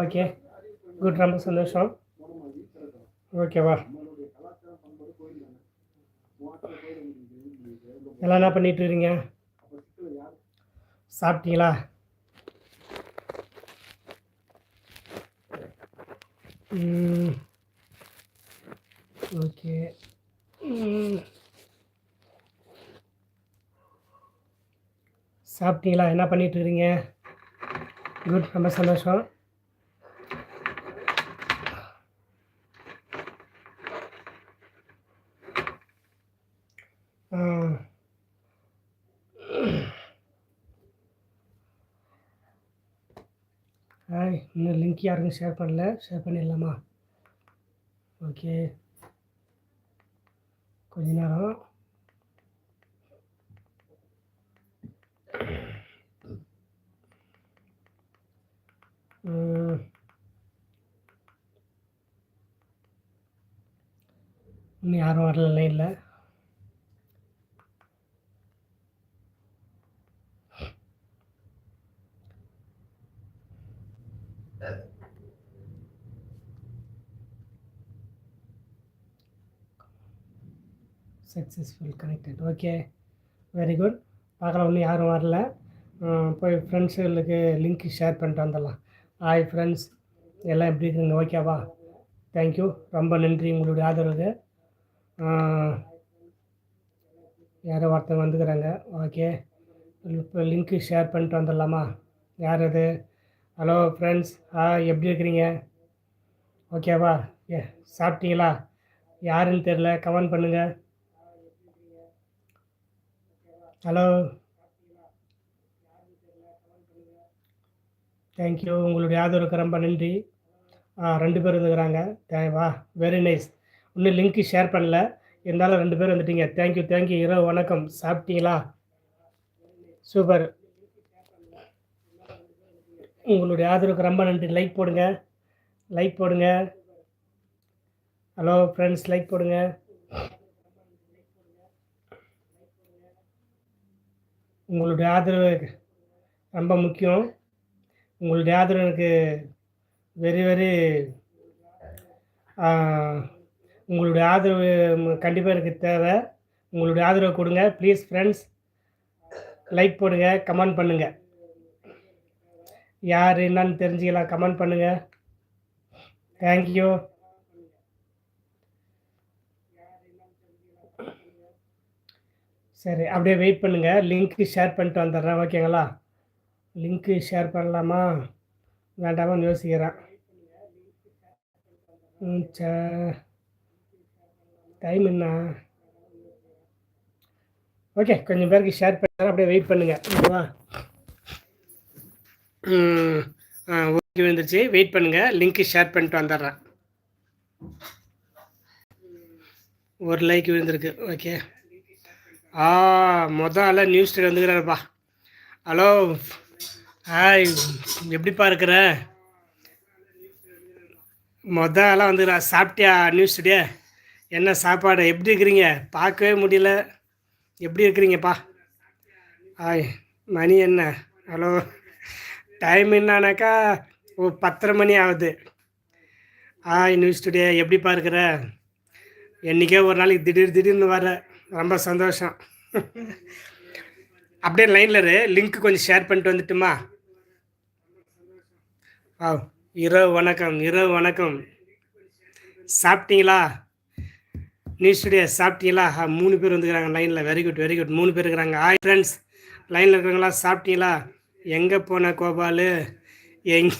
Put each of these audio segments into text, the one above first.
Okay. Good ரொம்ப சந்தோஷம் ஓகேவா? எல்லாம் என்ன பண்ணிட்டு இருக்கீங்க? சாப்பிட்டீங்களா? ஓகே. சாப்பிட்டீங்களா? என்ன பண்ணிட்டு இருக்கீங்க? குட் ரொம்ப சந்தோஷம் ஆ. ஹாய் இன்னும் லிங்க் யாருக்கும் ஷேர் பண்ணல. ஷேர் பண்ணிடலாமா? ஓகே. கொஞ்ச நேரம். இன்னும் யாரும் வரல லைனில் successful connected okay very good பார்க்குறவங்க யாரும் வரல. போய் ஃப்ரெண்ட்ஸுகளுக்கு லிங்க் ஷேர் பண்ணிட்டு வந்துடலாம். ஹாய் ஃப்ரெண்ட்ஸ் எல்லாம் எப்படி இருக்குங்க? ஓகேவா தேங்க்யூ ரொம்ப நன்றி உங்களுடைய ஆதரவு யாரோ ஒருத்தங்க வந்துக்கிறாங்க. ஓகே இப்போ லிங்க்கு ஷேர் பண்ணிட்டு வந்துடலாமா? யார் அது? ஹலோ ஃப்ரெண்ட்ஸ் ஆ எப்படி இருக்கிறீங்க? ஓகேவா ஏ சாப்பிட்டீங்களா? யாருன்னு தெரில கமெண்ட் பண்ணுங்கள் ஹலோ தேங்க்யூ உங்களுடைய ஆதரவுக்கு ரொம்ப நன்றி. ஆ ரெண்டு பேர் வந்துக்கிறாங்க தே வா வெரி நைஸ் இன்னும் லிங்க்கு ஷேர் பண்ணல. இருந்தாலும் ரெண்டு பேர் வந்துட்டீங்க. தேங்க்யூ தேங்க்யூ இரவு வணக்கம். சாப்பிட்டீங்களா? சூப்பர் உங்களுடைய ஆதரவுக்கு ரொம்ப நன்றி. லைக் போடுங்க. லைக் போடுங்க. ஹலோ ஃப்ரெண்ட்ஸ் லைக் போடுங்க. உங்களுடைய ஆதரவு ரொம்ப முக்கியம். உங்களுடைய ஆதரவு எனக்கு வெரி வெரி உங்களுடைய ஆதரவு கண்டிப்பாக எனக்கு தேவை. உங்களுடைய ஆதரவு கொடுங்க. ப்ளீஸ் ஃப்ரெண்ட்ஸ் லைக் போடுங்க கமெண்ட் பண்ணுங்கள் யார் என்னன்னு தெரிஞ்சுக்கலாம் கமெண்ட் பண்ணுங்கள் தேங்க்யூ சரி அப்படியே வெயிட் பண்ணுங்கள் லிங்க்கு ஷேர் பண்ணிட்டு வந்துடுறேன் ஓகேங்களா லிங்க்கு ஷேர் பண்ணலாமா? வேண்டாமான்னு யோசிக்கிறேன். ம் சே டைம் என்ன? ஓகே கொஞ்சம் பேருக்கு ஷேர் பண்ணுறேன் அப்படியே வெயிட் பண்ணுங்கள் ஓகேவா? ஆ ஓகே வந்துருச்சு வெயிட் பண்ணுங்கள் லிங்க்கு ஷேர் பண்ணிட்டு வந்துடுறேன். ஒரு லைக் விழுந்திருக்கு ஓகே ஆ மொதல் ஆளாக நியூஸ் வந்துக்கிறாருப்பா. ஹலோ ஹாய் எப்படிப்பா இருக்கிற? மொதல் ஆளாக வந்துக்கிறா. சாப்பிட்டியா நியூஸ் ஸ்டுடியோ என்ன சாப்பாடு? எப்படி இருக்கிறீங்க? பார்க்கவே முடியல. எப்படி இருக்கிறீங்கப்பா? ஹாய் மணி என்ன? ஹலோ டைம் என்னன்னாக்கா ஓ பத்தரை மணி ஆகுது. ஹாய் நியூஸ் ஸ்டுடியோ எப்படிப்பா இருக்கிற? என்றைக்கே ஒரு நாளைக்கு திடீர் திடீர்னு வர ரொம்ப சந்தோஷம். அப்படியே லைனில் இரு. லிங்க் கொஞ்சம் ஷேர் பண்ணிட்டு வந்துட்டுமா? ஆ இரவு வணக்கம் இரவு வணக்கம். சாப்பிட்டீங்களா? நியூஸ் ஸ்டுடியோ சாப்பிட்டீங்களா? மூணு பேர் வந்துக்கிறாங்க லைனில் வெரி குட் வெரி குட் மூணு பேர் இருக்கிறாங்க. ஹாய் ஃப்ரெண்ட்ஸ் லைனில் இருக்கிறவங்களா சாப்பிட்டீங்களா? எங்கே போன கோபாலு? எங்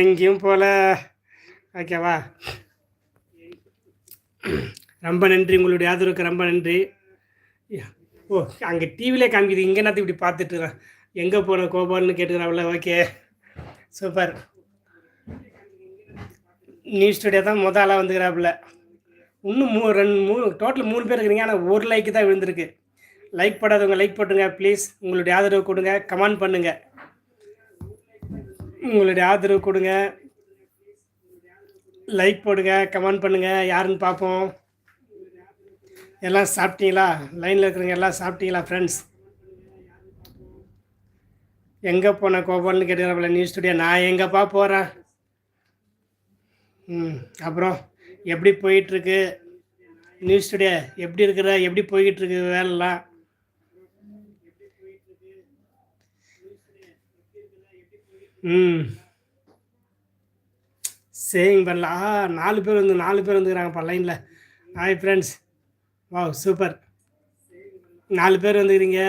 எங்கேயும் போல. ஓகேவா ரொம்ப நன்றி உங்களுடைய ஆதரவுக்கு ரொம்ப நன்றி. ஓ அங்கே டிவிலே காமிக்குது இங்கே நான் இப்படி பார்த்துட்டு எங்கே போன கோபால்னு கேட்டுக்கிறாங்கள ஓகே. சூப்பர் நியூஸ் ஸ்டுடியோ தான் மொதல் ஆளாக வந்துக்கிறாப்புல இன்னும் மூ ரெண்டு மூணு டோட்டல் மூணு பேர் இருக்கிறீங்க ஆனால் ஒரு லைக்கு தான் விழுந்திருக்கு. லைக் போடாதவங்க லைக் போட்டுங்க ப்ளீஸ் உங்களுடைய ஆதரவு கொடுங்க கமெண்ட் பண்ணுங்கள் உங்களுடைய ஆதரவு கொடுங்க. லைக் போடுங்க கமெண்ட் பண்ணுங்கள் யாருன்னு பார்ப்போம். எல்லாம் சாப்பிட்டீங்களா? லைனில் இருக்கிறவங்க எல்லாம் சாப்பிட்டீங்களா ஃப்ரெண்ட்ஸ் எங்கே போன கோபால்னு கேட்டுக்கிறப்பல நியூஸ் ஸ்டுடியோ நான் எங்கேப்பா போகிறேன் ம் அப்புறம் எப்படி போயிட்டுருக்கு? நியூஸ் ஸ்டுடியோ எப்படி இருக்கிற? எப்படி போய்கிட்டுருக்கு வேலைலாம்? ம். சேவிங் பண்ணல ஆ நாலு பேர் வந்து நாலு பேர் வந்துக்கிறாங்கப்பா லைனில் ஹாய் ஃப்ரெண்ட்ஸ் வாவ் சூப்பர். நாலு பேர் வந்துக்கிறீங்க.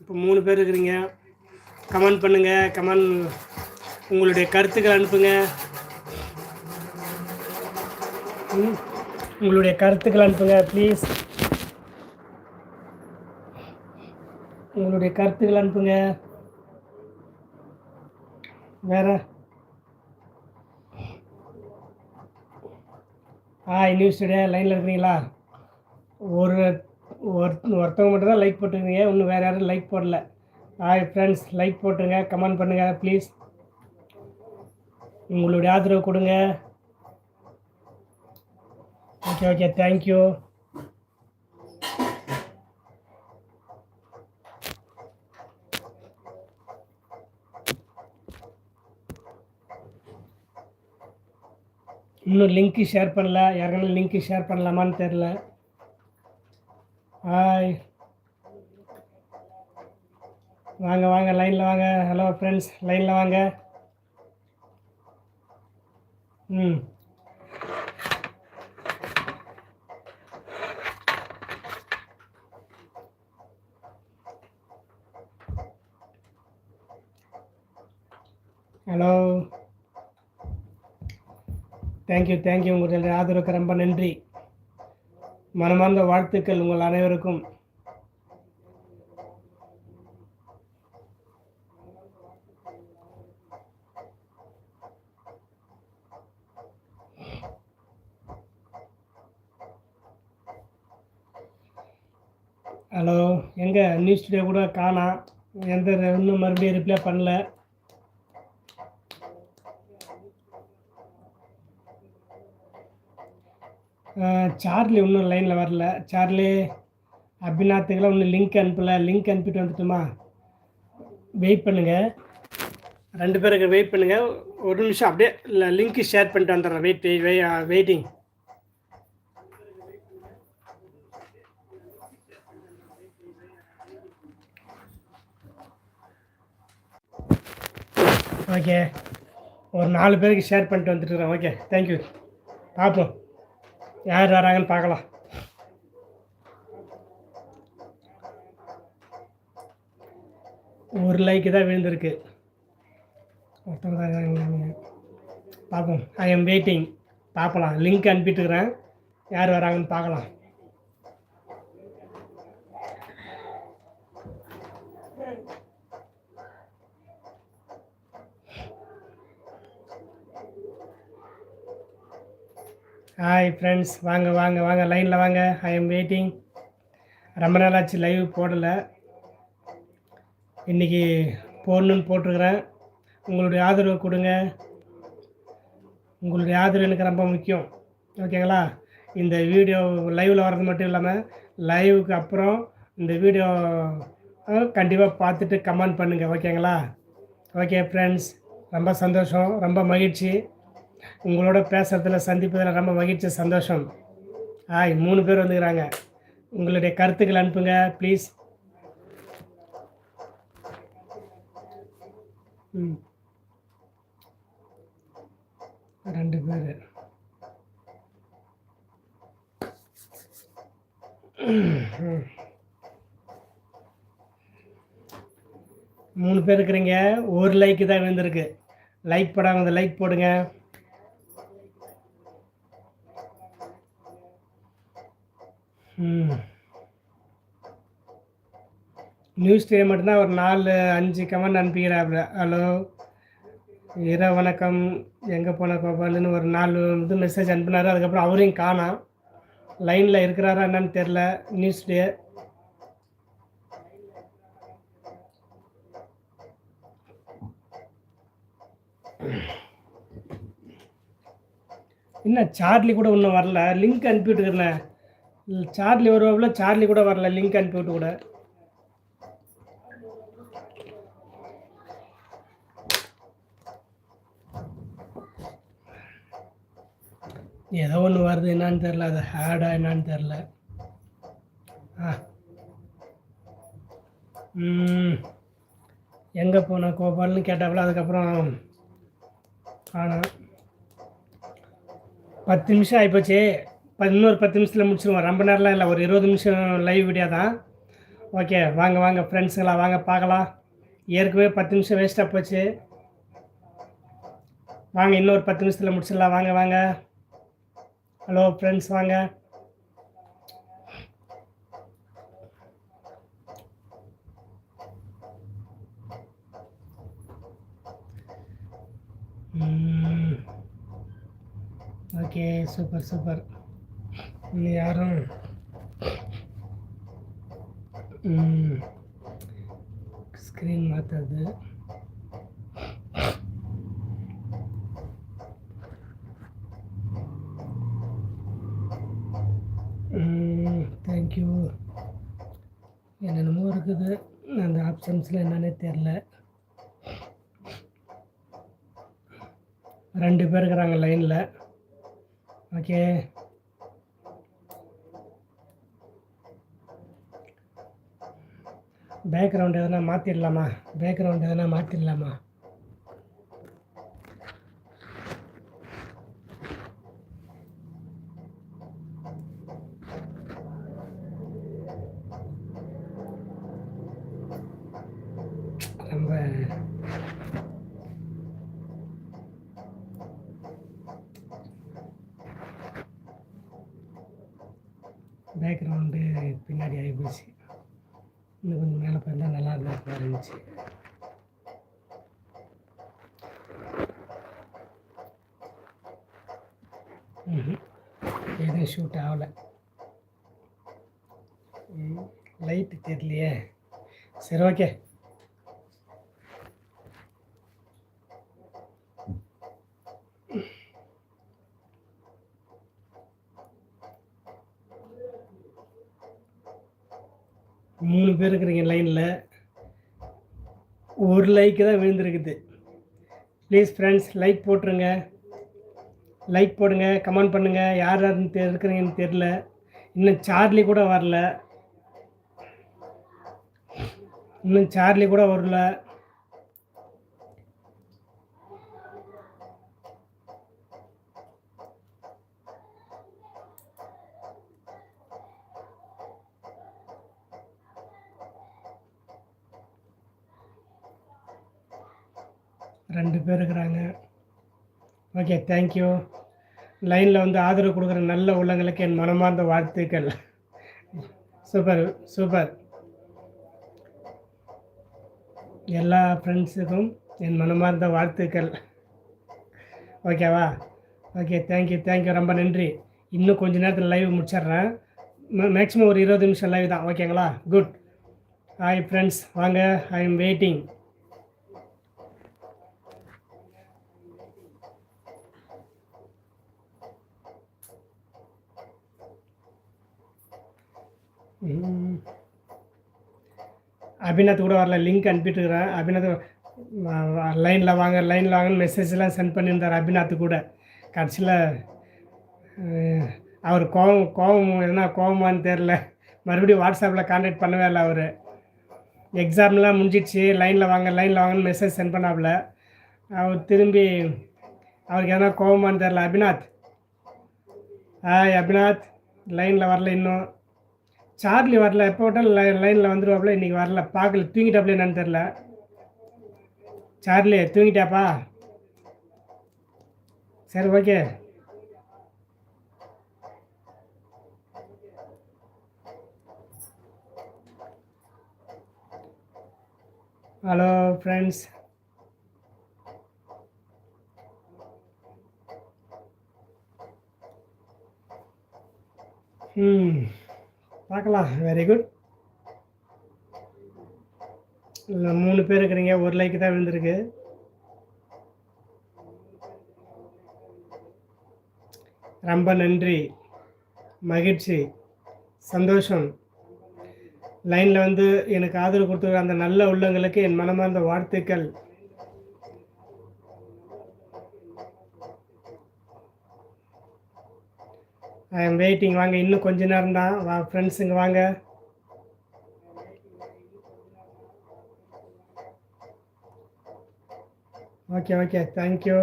இப்போ மூணு பேர் இருக்கிறீங்க. கமெண்ட் பண்ணுங்கள் கமெண்ட் உங்களுடைய கருத்துக்கள் அனுப்புங்க. உங்களுடைய கருத்துக்கள் அனுப்புங்க ப்ளீஸ். உங்களுடைய கருத்துக்கள் அனுப்புங்க. வேற. ஹாய் நியூஸ் டுடே லைனில் இருக்கிறீங்களா? ஒரு ஒருத்தவங்க மட்டும் தான் லைக் போட்டுருக்கீங்க இன்னும் வேறு யாரும் லைக் போடல. ஹாய் ஃப்ரெண்ட்ஸ் லைக் போட்டுருங்க கமெண்ட் பண்ணுங்கள் ப்ளீஸ் உங்களுடைய ஆதரவு கொடுங்க. ஓகே ஓகே தேங்க்யூ இன்னும் லிங்க்கு ஷேர் பண்ணல. யாருக்கான லிங்க்கு ஷேர் பண்ணலாமான்னு தெரில ஹாய் வாங்க வாங்க லைனில் வாங்க. ஹலோ ஃப்ரெண்ட்ஸ் லைனில் வாங்க. ம். ஹலோ தேங்க்யூ தேங்க்யூ உங்களுக்கு ஆதரவுக்கு ரொம்ப நன்றி. மனமார்ந்த வாழ்த்துக்கள் உங்கள் அனைவருக்கும். ஹலோ எங்கே நியூஸ் டே கூட காணா. எந்த இன்னும் மறுபடியும் ரிப்ளை பண்ணல. சார்லி இன்னும் லைனில் வரல. சார்லி அபிநாத்துக்கெல்லாம் இன்னும் லிங்க் அனுப்பல. லிங்க் அனுப்பிட்டு வந்துட்டுமா? வெயிட் பண்ணுங்கள் ரெண்டு பேருக்கு வெயிட் பண்ணுங்கள் ஒரு நிமிஷம் அப்படியே இல்லை லிங்க்கு ஷேர் பண்ணிட்டு வந்துடுறேன். வெயிட் வெயிட்டிங் ஓகே ஒரு நாலு பேருக்கு ஷேர் பண்ணிட்டு வந்துட்டுருக்கேன் ஓகே தேங்க்யூ பார்ப்போம். யார் வராங்கன்னு பார்க்கலாம். ஒரு லைக்கு தான் விழுந்திருக்கு. ஒருத்தவங்க தான் இருக்காங்க. பார்ப்போம். ஐ எம் வெயிட்டிங் பார்க்கலாம் லிங்க் அனுப்பிட்டுருக்குறேன் யார் வராங்கன்னு பார்க்கலாம். ஹாய் ஃப்ரெண்ட்ஸ் வாங்க வாங்க வாங்க. லைனில் வாங்க. ஐ எம் வெயிட்டிங் ரொம்ப நாளாச்சு லைவ் போடலை. இன்றைக்கி போடணுன்னு போட்டிருக்கிறேன். உங்களுடைய ஆதரவு கொடுங்க. உங்களுடைய ஆதரவு எனக்கு ரொம்ப முக்கியம். ஓகேங்களா இந்த வீடியோ லைவில் வர்றது மட்டும் இல்லாமல் லைவுக்கு அப்புறம் இந்த வீடியோ கண்டிப்பாக பார்த்துட்டு கமெண்ட் பண்ணுங்கள் ஓகேங்களா ஓகே ஃப்ரெண்ட்ஸ் ரொம்ப சந்தோஷம். ரொம்ப மகிழ்ச்சி. உங்களோட பேசுறதுல சந்திப்பதில் ரொம்ப மகிழ்ச்சி சந்தோஷம். ஆய் மூணு பேர் வந்துக்கிறாங்க. உங்களுடைய கருத்துக்கள் அனுப்புங்க ப்ளீஸ் ம். ரெண்டு பேர். மூணு பேர் இருக்கிறீங்க. ஒரு லைக்கு தான் விழுந்திருக்கு. லைக் போடாமல் அந்த லைக் போடுங்க. நியூஸ் டே மட்டும்தான் ஒரு நாலு அஞ்சு கமெண்ட் அனுப்பிக்கிறாப்புல. ஹலோ இரவு வணக்கம். எங்கே போன கோபாலுன்னு ஒரு நாலு இது மெசேஜ் அனுப்பினார். அதுக்கப்புறம் அவரையும் காணோம் லைனில் இருக்கிறாரா என்னன்னு தெரில நியூஸ் டே என்ன சார்லி கூட இன்னும் வரல. லிங்க் அனுப்பிவிட்டுக்கிறேன். சார்லி வருவாப்புல சார்லி கூட வரல லிங்க் அனுப்பிவிட்டு கூட. ஏதோ ஒன்று வருது என்னான்னு தெரில அது ஹேடா என்னான்னு தெரில ஆ. எங்கே போன கோபால்னு கேட்டாப்புல அதுக்கப்புறம் ஆனால் பத்து நிமிஷம் ஆகிப்போச்சே இன்னொரு பத்து நிமிஷத்தில் முடிச்சிருவோம். ரொம்ப நேரம்லாம் இல்லை. ஒரு இருபது நிமிஷம் லைவ் வீடியோ தான். ஓகே வாங்க வாங்க ஃப்ரெண்ட்ஸுங்களா வாங்க பார்க்கலாம். ஏற்கனவே பத்து நிமிஷம் வேஸ்ட்டாக போச்சு. வாங்க இன்னொரு பத்து நிமிஷத்தில் முடிச்சிடலாம். வாங்க வாங்க. ஹலோ ஃப்ரெண்ட்ஸ் வாங்க. ஓகே சூப்பர் சூப்பர் இல்லை யாரும்? ஸ்க்ரீன் மாற்றுறது தேங்க்யூ என்னென்னமோ இருக்குது. அந்த ஆப்ஷன்ஸில் என்னன்னே தெரில ரெண்டு பேர் இருக்கிறாங்க லைனில் ஓகே பேக்ரவுண்ட் எதனா மாற்றிடலாமா பேக்ரவுண்ட் எதனா மாற்றிடலாமா ரொம்ப பேக்ரவுண்டு பின்னாடி ஆகி போச்சு இன்னும் கொஞ்சம் மேலே போயிருந்தால் நல்லா இருந்தா இருந்துச்சு. எதுவும் ஷூட் ஆகலை. லைட்டு தெரியலையே. சரி ஓகே மூணு பேர் இருக்கிறீங்க லைனில் ஒரு லைக்கு தான் விழுந்திருக்குது. ப்ளீஸ் ஃப்ரெண்ட்ஸ் லைக் போட்டுருங்க. லைக் போடுங்க கமெண்ட் பண்ணுங்கள் யார் யாருன்னு இருக்கிறீங்கன்னு தெரில இன்னும் சார்லி கூட வரல. இன்னும் சார்லி கூட வரல. ரெண்டு பேர் இருக்கிறாங்க. ஓகே தேங்க்யூ லைனில் வந்து ஆதரவு கொடுக்குற நல்ல உள்ளங்களுக்கு என் மனமார்ந்த வாழ்த்துக்கள். சூப்பர் சூப்பர் எல்லா ஃப்ரெண்ட்ஸுக்கும் என் மனமார்ந்த வாழ்த்துக்கள். ஓகேவா ஓகே தேங்க்யூ தேங்க்யூ ரொம்ப நன்றி. இன்னும் கொஞ்ச நேரத்தில் லைவ் முடிச்சிட்றேன். மேக்ஸிமம் ஒரு இருபது நிமிஷம் லைவ் தான். ஓகேங்களா குட் ஹாய் ஃப்ரெண்ட்ஸ் வாங்க ஐ எம் வெயிட்டிங் அபிநாத் கூட வரல லிங்க் அனுப்பிட்டுருக்கிறேன். அபிநாத் லைனில் வாங்க லைனில் வாங்கன்னு மெசேஜ்லாம் சென்ட் பண்ணியிருந்தார் அபிநாத் கூட. கடைசியில் அவர் கோவம் கோவம் எதுனா கோவமானு தெரில மறுபடியும் வாட்ஸ்அப்பில் கான்டாக்ட் பண்ணவே இல்லை அவர். எக்ஸாம்லாம் முடிஞ்சிடுச்சு லைனில் வாங்க லைனில் வாங்கன்னு மெசேஜ் சென்ட் பண்ணாப்புல. அவர் திரும்பி அவருக்கு எதனா கோபமானு தெரில அபிநாத். ஹாய் அபிநாத். லைனில் வரல இன்னும். சார்லி வரல எப்போ விட்டால் லை லைனில் வந்துடுவாப்புல இன்றைக்கி வரல. பார்க்கல தூங்கிட்டாப்புல என்னன்னு தெரில சார்லி தூங்கிட்டாப்பா? சரி ஓகே. ஹலோ ஃப்ரெண்ட்ஸ் ம் பார்க்கலாம். வெரி குட் மூணு பேர் இருக்கிறீங்க. ஒரு லைக்கு தான் விழுந்திருக்கு. ரொம்ப நன்றி. மகிழ்ச்சி. சந்தோஷம். லைனில் வந்து எனக்கு ஆதரவு கொடுத்துருக்க அந்த நல்ல உள்ளங்களுக்கு என் மனமார்ந்த வாழ்த்துக்கள் ஐ எம் வெயிட்டிங் வாங்க இன்னும் கொஞ்ச நேரம் தான். வா ஃப்ரெண்ட்ஸுங்க வாங்க. ஓகே ஓகே தேங்க்யூ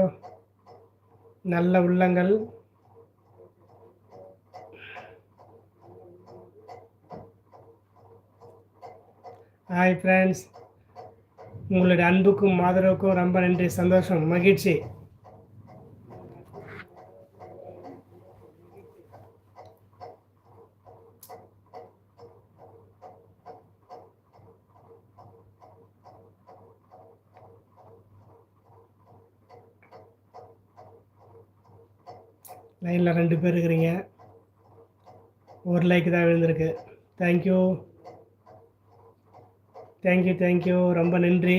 நல்ல உள்ளங்கள். ஹாய் ஃப்ரெண்ட்ஸ் உங்களுடைய அன்புக்கும் ஆதரவுக்கும் ரொம்ப நன்றி. சந்தோஷம் மகிழ்ச்சி. லைனில் ரெண்டு பேர் இருக்கிறீங்க. ஒரு லைக் தான் விழுந்திருக்கு. தேங்க்யூ தேங்க்யூ தேங்க்யூ ரொம்ப நன்றி.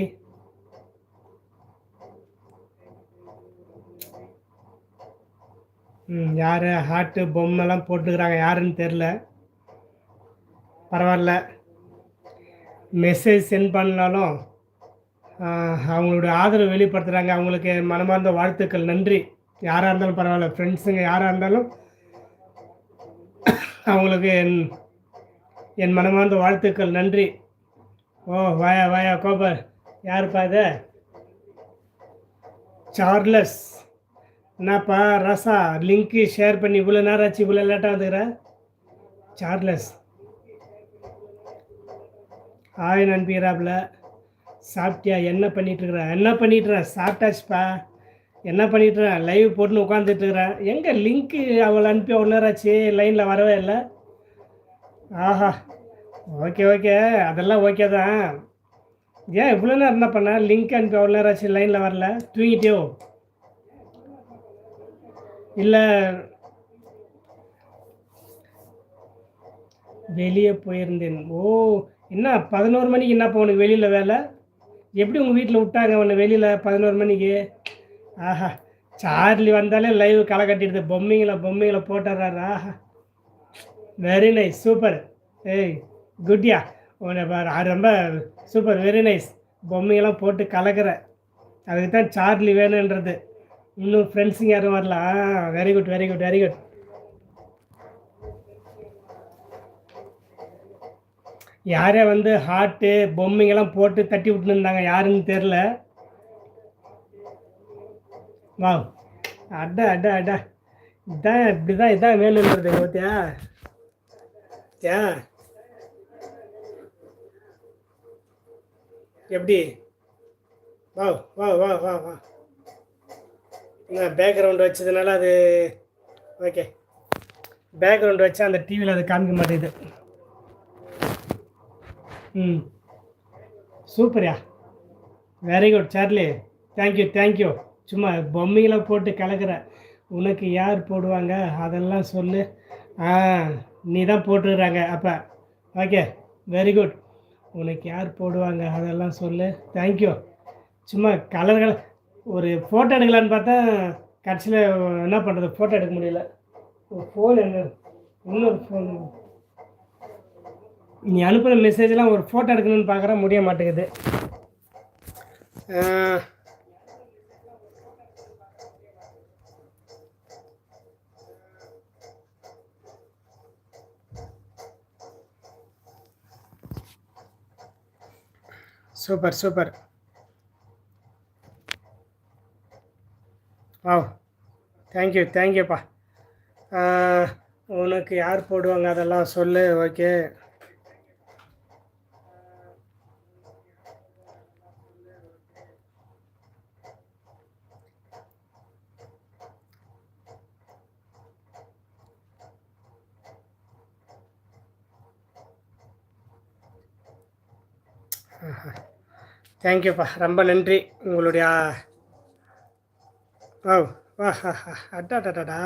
ம் யார்? ஹார்ட்டு பொம்மைலாம் போட்டுக்கிறாங்க. யாருன்னு தெரில பரவாயில்ல. மெசேஜ் சென்ட் பண்ணாலும் அவங்களுடைய ஆதரவு வெளிப்படுத்துகிறாங்க அவங்களுக்கு மனமார்ந்த வாழ்த்துக்கள். நன்றி. யாராக இருந்தாலும் பரவாயில்ல ஃப்ரெண்ட்ஸுங்க யாராக இருந்தாலும் அவங்களுக்கு என் என் மனமார்ந்த வாழ்த்துக்கள் நன்றி. ஓ வாயா வாயா கோபர் யாருப்பா இது? சார்லஸ். என்னப்பா ரசா லிங்க்கு ஷேர் பண்ணி இவ்வளோ நேரம் ஆச்சு இவ்வளோ லேட்டாக வந்துக்கிற? சார்லஸ். ஆய் நண்பிக்கிறாப்புல சாப்பிட்டியா? என்ன பண்ணிட்டு என்ன பண்ணிட்டுற சாப்பிட்டாச்சுப்பா. என்ன பண்ணிட்டு லைவ் போட்டுன்னு உட்காந்துட்டு இருக்கிறேன் எங்கே லிங்க்கு அவளை அனுப்பி ஒன்று நேரம் ஆச்சு லைனில் வரவே இல்லை. ஆஹா. ஓகே ஓகே அதெல்லாம் ஓகே தான். ஏன் இவ்வளோ நேரம் என்ன பண்ண? லிங்க் அனுப்பி அவ்வளோ நேரம் ஆச்சு லைனில் வரல. தூங்கிட்டியோ? இல்லை. வெளியே போயிருந்தேன். ஓ என்ன பதினோரு மணிக்கு என்னப்பா உனக்கு வெளியில் வேலை? எப்படி உங்கள் வீட்டில் விட்டாங்க உன்னை வெளியில் பதினோரு மணிக்கு? ஆஹா சார்லி வந்தாலே லைவ் களை கட்டிடுது பொம்மைங்களை பொம்மைங்களை போட்டுறாரு. ஆஹா. வெரி நைஸ் சூப்பர் ஏய் குட்யா உன்னை பாரு, அது ரொம்ப சூப்பர் வெரி நைஸ் பொம்மையெல்லாம் போட்டு கலக்கிற. அதுக்கு தான் சார்லி வேணுன்றது. இன்னும் ஃப்ரெண்ட்ஸுங்க யாரும் வரல. ஆ very good very good very good யாரே வந்து ஹார்ட்டு பொம்மைங்கெல்லாம் போட்டு தட்டி விட்டுன்னு இருந்தாங்க யாருன்னு தெரில வா அட அட அட. இதான் இப்படி தான் இதான் வேணுன்றது ஓத்தியா ஏ எப்படி? வா வா வா வா வா என்ன பேக்ரவுண்ட் வச்சதுனால அது ஓகே பேக்ரவுண்ட் வச்சா அந்த டிவியில் அது காமிக்க மாட்டேங்குது. ம். சூப்பர்யா very good Charlie. Thank you thank you சும்மா பொம்மைகளை போட்டு கலக்கிற. உனக்கு யார் போடுவாங்க? அதெல்லாம் சொல்லு. ஆ நீ தான் போட்டுக்கிறாங்க. அப்போ ஓகே வெரி குட் உனக்கு யார் போடுவாங்க? அதெல்லாம் சொல்லு. தேங்க்யூ சும்மா கலர் கலர் ஒரு ஃபோட்டோ எடுக்கலான்னு பார்த்தா கடைசியில் என்ன பண்ணுறது ஃபோட்டோ எடுக்க முடியல. ஃபோன் எங்க இன்னொரு ஃபோன் நீ அனுப்புகிற மெசேஜ்லாம் ஒரு ஃபோட்டோ எடுக்கணும்னு பார்க்குறேன் முடிய மாட்டேங்குது. Super super. வா தேங்க்யூ தேங்க்யூப்பா உனக்கு யார் போடுவாங்க அதெல்லாம் சொல்லு ஓகே தேங்க்யூப்பா ரொம்ப நன்றி. உங்களுடைய ஓ வா அட்டாடாடா.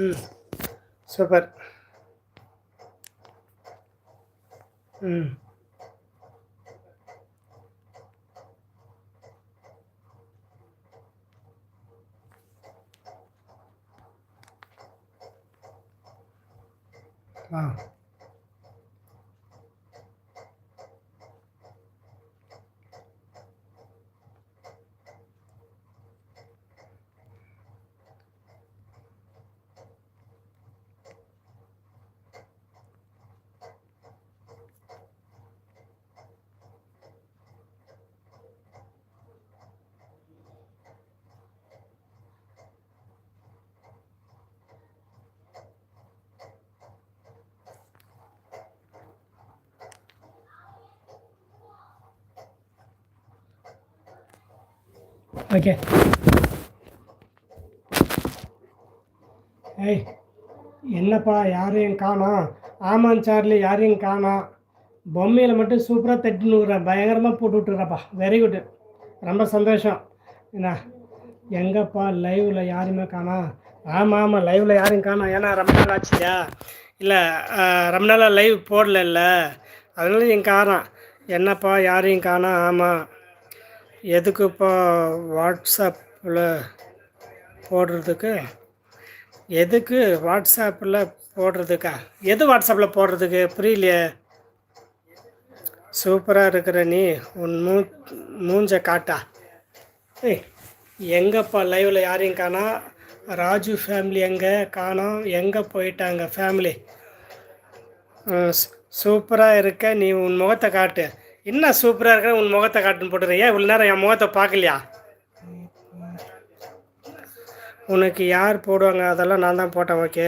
ம் சூப்பர். ம் ஆ ஓகே ஏய் என்னப்பா யாரையும் காணோம் ஆமாம் சார்லி யாரையும் காணோம் பொம்மையில் மட்டும் சூப்பராக தட்டினுக்குறேன் பயங்கரமாக போட்டு விட்டுறப்பா. வெரி குட் ரொம்ப சந்தோஷம். என்ன? எங்கப்பா லைவில் யாருமே காணோம் ஆமாம் ஆமாம் லைவில் யாரையும் காணோம் ஏன்னா ரொம்ப நாள் ஆச்சுயா? இல்லை ரொம்ப நாளாக லைவ் போடல அதனால என் காணோம் என்னப்பா யாரையும் காணோம் ஆமாம் எதுக்குப்பா வாட்ஸ்அப்பில் போடுறதுக்கு? எதுக்கு வாட்ஸ்அப்பில் போடுறதுக்கா? எது வாட்ஸ்அப்பில் போடுறதுக்கு? புரியலையே. சூப்பராக இருக்கிற நீ உன் மூ மூஞ்ச காட்டா. ஏய் எங்கப்பா லைவில் யாரையும் காணா? ராஜு ஃபேமிலி எங்கே காணோம் எங்கே போயிட்டாங்க ஃபேமிலி சூப்பராக இருக்க நீ உன் முகத்தை காட்டு. என்ன சூப்பராக இருக்க உன் முகத்தை காட்டுன்னு போட்டுறேன் ஏன் இவ்வளோ நேரம் என் முகத்தை பார்க்கலையா? உனக்கு யார் போடுவாங்க? அதெல்லாம் நான் தான் போட்டேன் ஓகே.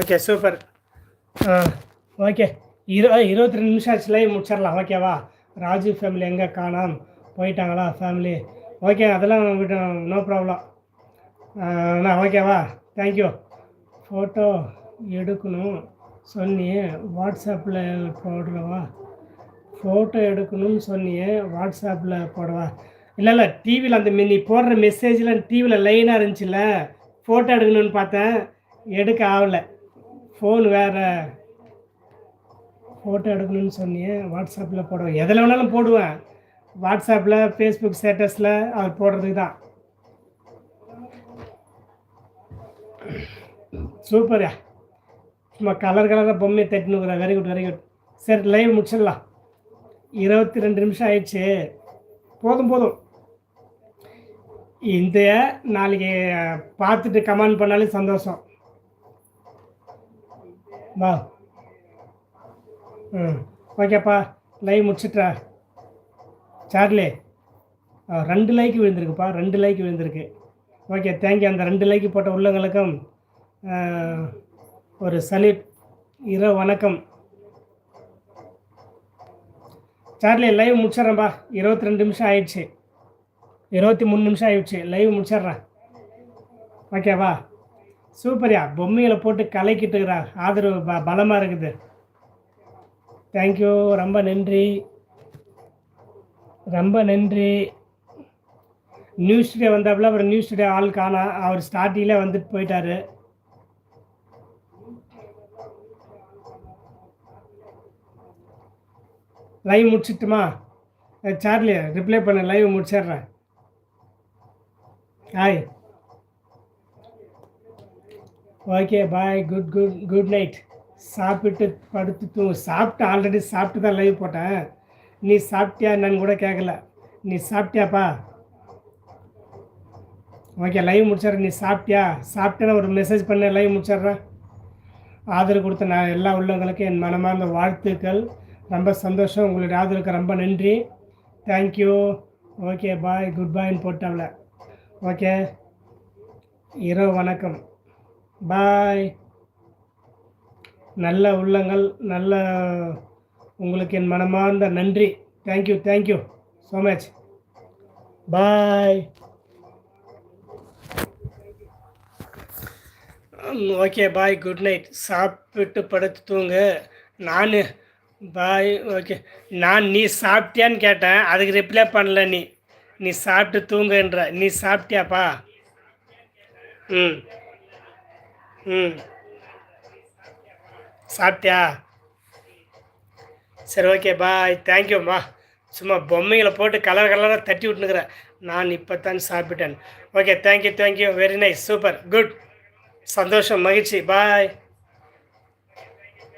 Okay super. ஆ ஓகே. இரு இருபத்தி ரெண்டு நிமிஷம் ஆச்சு லைவ் முடிச்சிடலாம் ஓகேவா ராஜு ஃபேமிலி எங்கே? காணாம். போயிட்டாங்களா ஃபேமிலி ஓகே அதெல்லாம் விட்டு நோ ப்ராப்ளம் அண்ணா ஓகேவா தேங்க்யூ ஃபோட்டோ எடுக்கணும். சொன்னியே வாட்ஸ்அப்பில் போடுறவா? ஃபோட்டோ எடுக்கணும்னு சொன்னியே வாட்ஸ்அப்பில் போடவா? இல்லை இல்லை டிவியில் அந்த நீ போடுற மெசேஜில் டிவியில் லைனாக இருந்துச்சுல்ல? ஃபோட்டோ எடுக்கணும்னு பார்த்தேன். எடுக்க ஆகலை ஃபோன் வேறு. ஃபோட்டோ எடுக்கணும்னு சொன்னியே வாட்ஸ்அப்பில் போடுவேன் எதில் வேணாலும் போடுவேன். வாட்ஸ்அப்பில் ஃபேஸ்புக் ஸ்டேட்டஸில் அவர் போடுறதுக்கு தான் சூப்பர்யா. சும்மா கலர் கலராக பொம்மையை தட்டினுக்குறா வெரி குட் வெரி குட் சரி லைவ் முடிச்சிடலாம். இருபத்தி ரெண்டு நிமிஷம் ஆயிடுச்சு. போதும் போதும். இந்த நாளைக்கு பார்த்துட்டு கமெண்ட் பண்ணாலே சந்தோஷம். வா. ம் ஓகேப்பா. லைவ் முடிச்சிட்டா. சார்லி ரெண்டு லைக் விழுந்திருக்குப்பா. ரெண்டு லைக் விழுந்திருக்கு. ஓகே தேங்க்யூ அந்த ரெண்டு லைக் போட்ட உள்ளங்களுக்கும் ஒரு சல்யூட் இரவு வணக்கம். சார்லி லைவ் முடிச்சிட்றேன்ப்பா இருபத்தி ரெண்டு நிமிஷம் ஆயிடுச்சு. இருபத்தி மூணு நிமிஷம் ஆயிடுச்சு. லைவ் முடிச்சிட்றேன். ஓகேவா சூப்பர்யா. பொம்மையில் போட்டு கலைக்கிட்டுக்கிறா. ஆதரவு ப பலமாக இருக்குது. தேங்க்யூ ரொம்ப நன்றி. ரொம்ப நன்றி. நியூஸ் டே வந்தாப்புல அப்புறம் நியூஸ் டே ஆள் காணா அவர் ஸ்டார்டிங்கில் வந்துட்டு போயிட்டாரு. லைவ் முடிச்சிட்டுமா? சார்லி ரிப்ளை பண்ண லைவ் முடிச்சிடுறேன். Hi okay bye good good good night சாப்பிட்டு படுத்து தூங்கு. சாப்பிட்டு ஆல்ரெடி சாப்பிட்டு தான் லைவ் போட்டேன். நீ சாப்பிட்டியா என்னன்னு கூட கேட்கல நீ சாப்பிட்டியாப்பா? ஓகே லைவ் முடிச்சிட்றேன். நீ சாப்பிட்டியா? சாப்பிட்டேன்னு ஒரு மெசேஜ் பண்ண லைவ் முடிச்சிட்றேன். ஆதரவு கொடுத்த நான் எல்லா உள்ளவங்களுக்கும் என் மனமார்ந்த வாழ்த்துக்கள். ரொம்ப சந்தோஷம். உங்களுடைய ஆதரவுக்கு ரொம்ப நன்றி. Thank you okay bye good பாய்ன்னு போட்டாவில் ஓகே இரவு வணக்கம். பாய் நல்ல உள்ளங்கள் நல்ல உங்களுக்கு என் மனமார்ந்த நன்றி. Thank you thank you so much bye okay bye good night சாப்பிட்டு படுத்து தூங்கு. நான் பாய் ஓகே. நான் நீ சாப்பிட்டியான்னு கேட்டேன். அதுக்கு ரிப்ளை பண்ணல நீ. நீ சாப்பிட்டு தூங்குன்ற. நீ சாப்பிட்டியாப்பா? ம். ம். சாப்பிட்டியா? சரி ஓகே பாய். தேங்க்யூம்மா சும்மா பொம்மைகளை போட்டு கலர் கலராக தட்டி விட்டுனுக்குறேன் நான் இப்போ தான் சாப்பிட்டேன். Okay thank you thank you very nice super good சந்தோஷம் மகிழ்ச்சி. பாய்